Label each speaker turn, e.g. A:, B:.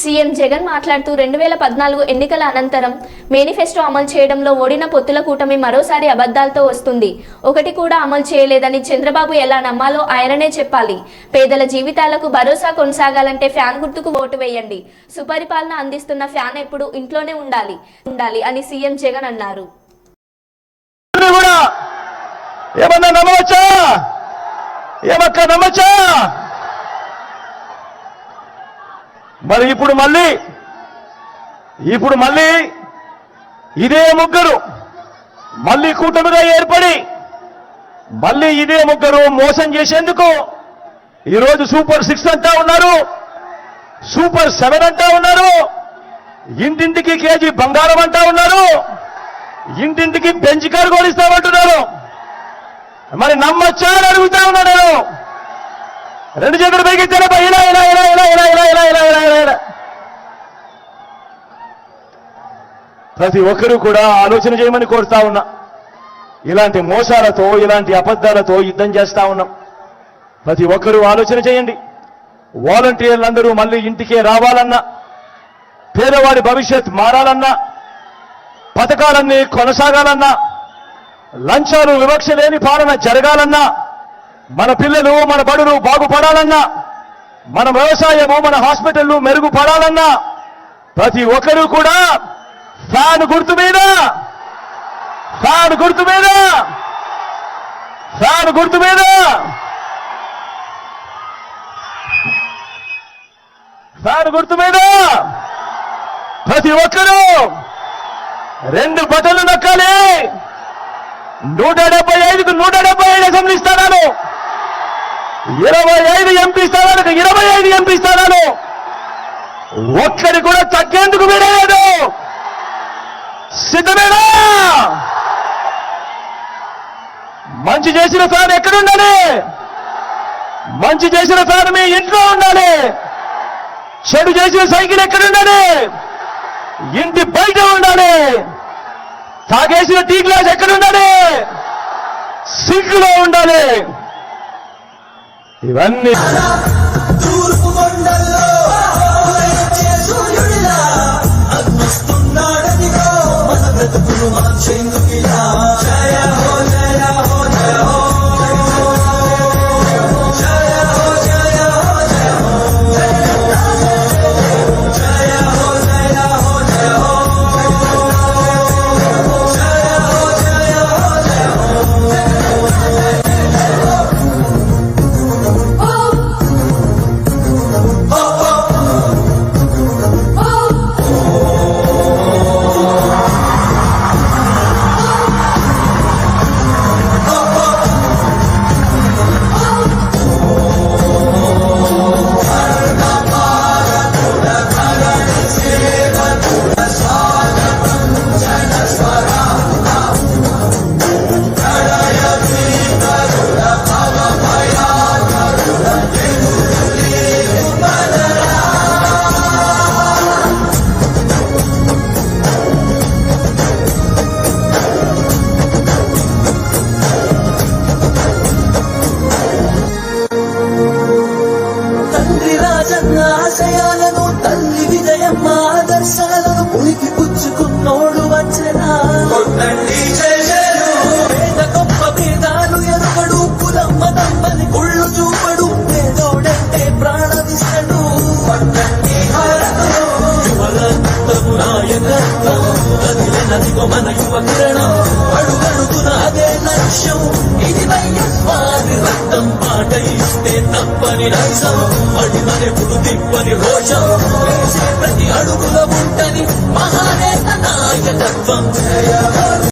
A: CM Jagan మాట్లాడుతూ రెండు వేల పద్నాలుగు ఎన్నికల అనంతరం మేనిఫెస్టో అమలు చేయడంలో ఓడిన పొత్తుల కూటమి మరోసారి అబద్ధాలతో వస్తుంది. ఒకటి కూడా అమలు చేయలేదని చంద్రబాబు ఎలా నమ్మాలో ఆయననే చెప్పాలి. పేదల జీవితాలకు భరోసా కొనసాగాలంటే ఫ్యాన్ గుర్తుకు ఓటు వేయండి. సుపరిపాలన అందిస్తున్న ఫ్యాన్ ఎప్పుడు ఇంట్లోనే ఉండాలి. ఉండాలి అని సీఎం జగన్ అన్నారు.
B: ఏమన్నా నమ్మవచ్చా? ఏమక్క నమ్మచ్చా? మరి ఇప్పుడు మళ్ళీ ఇప్పుడు మళ్ళీ ఇదే ముగ్గురు మళ్ళీ కూటమిగా ఏర్పడి మళ్ళీ ఇదే ముగ్గురు మోసం చేసేందుకు ఈరోజు సూపర్ సిక్స్ అంటా ఉన్నారు సూపర్ సెవెన్ అంటా ఉన్నారు ఇంటింటికి కేజీ బంగారం అంటా ఉన్నారు ఇంటింటికి బెంచ్ కారు కొనిస్తామంటున్నారు. మరి నమ్మొచ్చా అని అడుగుతా ఉన్నా నేను. రెండు చేతులు పైకి ఇలా ఇలా ఇలా ఇలా ఇలా ఇలా ఇలా ఇలా ఇలా ప్రతి ఒక్కరూ కూడా ఆలోచన చేయమని కోరుతా ఉన్నా. ఇలాంటి మోసాలతో ఇలాంటి అబద్ధాలతో యుద్ధం చేస్తా ఉన్నాం. ప్రతి ఒక్కరూ ఆలోచన చేయండి. వాలంటీర్లందరూ మళ్ళీ ఇంటికే రావాలన్నా పేదవాడి భవిష్యత్ మారాలన్నా పథకాలన్నీ కొనసాగాలన్నా లంచాలు వివక్ష లేని పాలన జరగాలన్నా మన పిల్లలు మన బడులు బాగుపడాలన్నా మన వ్యవసాయము మన హాస్పిటళ్ళు మెరుగుపడాలన్నా ప్రతి ఒక్కరూ కూడా ఫ్యాన్ గుర్తు మీద. ఫ్యాన్ గుర్తు మీద. ఫ్యాన్ గుర్తు మీద. ఫ్యాన్ గుర్తు మీద. ప్రతి ఒక్కరూ రెండు బటన్లు నొక్కాలి. నూట డెబ్బై ఐదుకు నూట డెబ్బై ఐదు అసెంబ్లీ స్థానాలు. ఇరవై ఐదు ఎంపీ స్థానాలకు ఇరవై ఐదు ఎంపీ స్థానాలు. ఒక్కడి కూడా తగ్గేందుకు వీడలేదు మంచి చేసిన ఫ్యాన్ ఎక్కడుండాలి? మంచి చేసిన ఫ్యాన్ మీ ఇంట్లో ఉండాలి. చెడు చేసిన సైకిల్ ఎక్కడుండాలి? ఇంటి బయట ఉండాలి. తాగేసిన టీ గ్లాస్ ఎక్కడ ఉండాలి సింక్లో ఉండాలి. ఇవన్నీ
C: తూర్పు కొండల్లో కదిలినదిగో మన యువ అడుగడుగున అదే లక్ష్యం ఇది వైఎస్వారి రక్తం పాట ఇస్తే తప్పని నైజం తిప్పని రోషం. ప్రతి అడుగుల ఉంటని మహానేత నాయకత్వం.